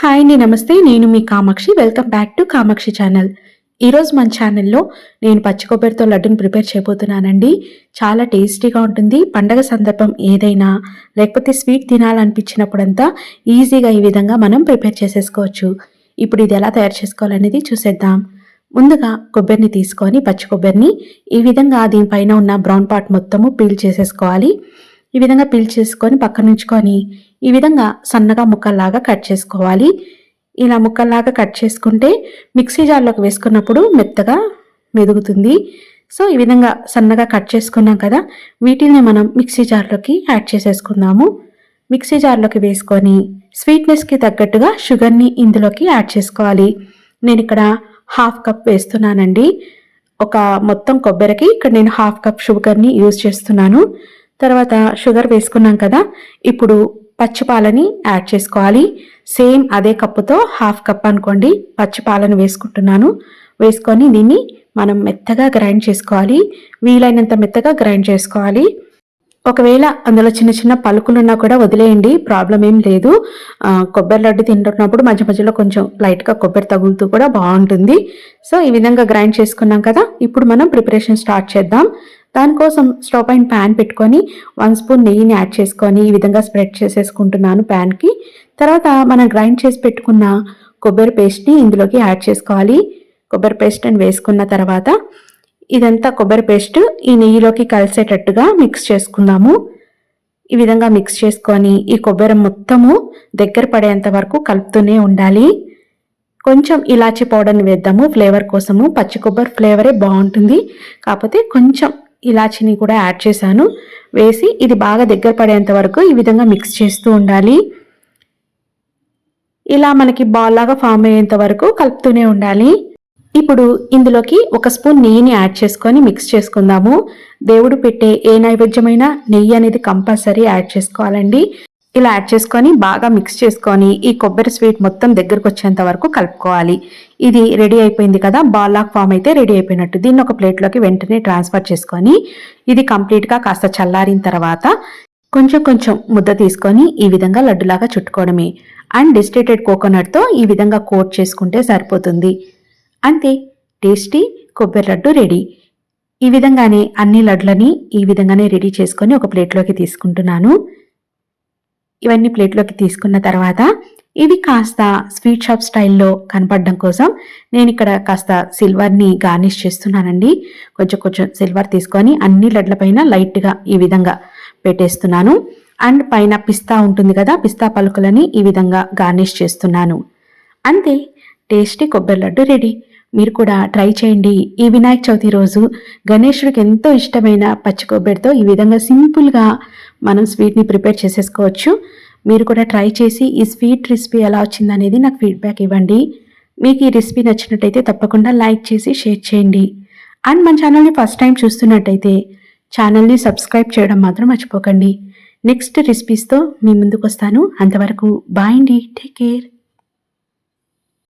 Hi అండి నమస్తే. నేను మీ Kamakshi. Welcome back to Kamakshi channel ఈరోజు మన ఛానల్లో నేను పచ్చి కొబ్బరితో లడ్డుని ప్రిపేర్ చేయబోతున్నానండి. చాలా టేస్టీగా ఉంటుంది. పండగ సందర్భం ఏదైనా లేకపోతే స్వీట్ తినాలనిపించినప్పుడంతా ఈజీగా ఈ విధంగా మనం ప్రిపేర్ చేసేసుకోవచ్చు. ఇప్పుడు ఇది ఎలా తయారు చేసుకోవాలనేది చూసేద్దాం. ముందుగా కొబ్బరిని తీసుకొని పచ్చి కొబ్బరిని ఈ విధంగా దీనిపైన ఉన్న బ్రౌన్ పార్ట్ మొత్తము పీల్ చేసేసుకోవాలి. ఈ విధంగా పీల్ చేసుకొని పక్కన ఉంచుకొని ఈ విధంగా సన్నగా ముక్కల్లాగా కట్ చేసుకోవాలి. ఇలా ముక్కల్లాగా కట్ చేసుకుంటే మిక్సీ జార్లోకి వేసుకున్నప్పుడు మెత్తగా మెదుగుతుంది. సో ఈ విధంగా సన్నగా కట్ చేసుకున్నాం కదా వీటిని మనం మిక్సీ జార్లోకి యాడ్ చేసేసుకుందాము. మిక్సీ జార్లోకి వేసుకొని స్వీట్నెస్కి తగ్గట్టుగా షుగర్ని ఇందులోకి యాడ్ చేసుకోవాలి. నేను ఇక్కడ హాఫ్ కప్ వేస్తున్నానండి. ఒక మొత్తం కొబ్బరికి ఇక్కడ నేను హాఫ్ కప్ షుగర్ని యూజ్ చేస్తున్నాను. తర్వాత షుగర్ వేసుకున్నాం కదా ఇప్పుడు పచ్చిపాలని యాడ్ చేసుకోవాలి. సేమ్ అదే కప్పుతో హాఫ్ కప్ అనుకోండి పచ్చిపాలను వేసుకుంటున్నాను. వేసుకొని దీన్ని మనం మెత్తగా గ్రైండ్ చేసుకోవాలి. వీలైనంత మెత్తగా గ్రైండ్ చేసుకోవాలి. ఒకవేళ అందులో చిన్న చిన్న పలుకులున్నా కూడా వదిలేయండి ప్రాబ్లం ఏం లేదు. కొబ్బరి లడ్డు తింటున్నప్పుడు మధ్య మధ్యలో కొంచెం లైట్గా కొబ్బరి తగులుతూ కూడా బాగుంటుంది. సో ఈ విధంగా గ్రైండ్ చేసుకున్నాం కదా ఇప్పుడు మనం ప్రిపరేషన్ స్టార్ట్ చేద్దాం. దానికోసం స్టవ్ పైన ప్యాన్ పెట్టుకొని వన్ స్పూన్ నెయ్యిని యాడ్ చేసుకొని ఈ విధంగా స్ప్రెడ్ చేసేసుకుంటున్నాను ప్యాన్కి. తర్వాత మనం గ్రైండ్ చేసి పెట్టుకున్న కొబ్బరి పేస్ట్ని ఇందులోకి యాడ్ చేసుకోవాలి. కొబ్బరి పేస్ట్ అని వేసుకున్న తర్వాత ఇదంతా కొబ్బరి పేస్ట్ ఈ నెయ్యిలోకి కలిసేటట్టుగా మిక్స్ చేసుకుందాము. ఈ విధంగా మిక్స్ చేసుకొని ఈ కొబ్బరి మొత్తము దగ్గర పడేంత వరకు కలుపుతూనే ఉండాలి. కొంచెం ఇలాచి పౌడర్ని వేద్దాము ఫ్లేవర్ కోసము. పచ్చి కొబ్బరి ఫ్లేవరే బాగుంటుంది. కాకపోతే కొంచెం ఇలాచిని కూడా యాడ్ చేశాను. వేసి ఇది బాగా దగ్గర పడేంత వరకు ఈ విధంగా మిక్స్ చేస్తూ ఉండాలి. ఇలా మనకి బాల్ లాగా ఫామ్ అయ్యేంత వరకు కలుపుతూనే ఉండాలి. ఇప్పుడు ఇందులోకి ఒక స్పూన్ నెయ్యిని యాడ్ చేసుకొని మిక్స్ చేసుకుందాము. దేవుడు పెట్టే ఏ నైవేద్యమైనా నెయ్యి అనేది కంపల్సరీ యాడ్ చేసుకోవాలండి. ఇలా యాడ్ చేసుకొని బాగా మిక్స్ చేసుకొని ఈ కొబ్బరి స్వీట్ మొత్తం దగ్గరకు వచ్చేంత వరకు కలుపుకోవాలి. ఇది రెడీ అయిపోయింది కదా బాల్ ఫామ్ అయితే రెడీ అయిపోయినట్టు. దీన్ని ఒక ప్లేట్లోకి వెంటనే ట్రాన్స్ఫర్ చేసుకొని ఇది కంప్లీట్గా కాస్త చల్లారిన తర్వాత కొంచెం కొంచెం ముద్ద తీసుకొని ఈ విధంగా లడ్డులాగా చుట్టుకోవడమే. అండ్ డిస్టేటెడ్ కోకోనట్తో ఈ విధంగా కోట్ చేసుకుంటే సరిపోతుంది. అంతే టేస్టీ కొబ్బరి లడ్డు రెడీ ఈ విధంగానే అన్ని లడ్లని ఈ విధంగానే రెడీ చేసుకొని ఒక ప్లేట్లోకి తీసుకుంటున్నాను. ఇవన్నీ ప్లేట్లోకి తీసుకున్న తర్వాత ఇవి కాస్త స్వీట్ షాప్ స్టైల్లో కనపడడం కోసం నేను ఇక్కడ కాస్త సిల్వర్ని గార్నిష్ చేస్తున్నానండి. కొంచెం కొంచెం సిల్వర్ తీసుకొని అన్ని లడ్లపైన లైట్గా ఈ విధంగా పెట్టేస్తున్నాను. అండ్ పైన పిస్తా ఉంటుంది కదా పిస్తా పలుకులని ఈ విధంగా గార్నిష్ చేస్తున్నాను. అంతే టేస్టీ కొబ్బరి లడ్డు రెడీ. మీరు కూడా ట్రై చేయండి. ఈ వినాయక చవితి రోజు గణేశుడికి ఎంతో ఇష్టమైన పచ్చి కొబ్బరితో ఈ విధంగా సింపుల్గా మనం స్వీట్ని ప్రిపేర్ చేసేసుకోవచ్చు. మీరు కూడా ట్రై చేసి ఈ స్వీట్ రెసిపీ ఎలా వచ్చిందనేది నాకు ఫీడ్బ్యాక్ ఇవ్వండి. మీకు ఈ రెసిపీ నచ్చినట్టయితే తప్పకుండా లైక్ చేసి షేర్ చేయండి. అండ్ మన ఛానల్ని ఫస్ట్ టైం చూస్తున్నట్టయితే ఛానల్ని సబ్స్క్రైబ్ చేయడం మాత్రం మర్చిపోకండి. నెక్స్ట్ రెసిపీస్తో మీ ముందుకు వస్తాను. అంతవరకు బాయ్ అండి. Take care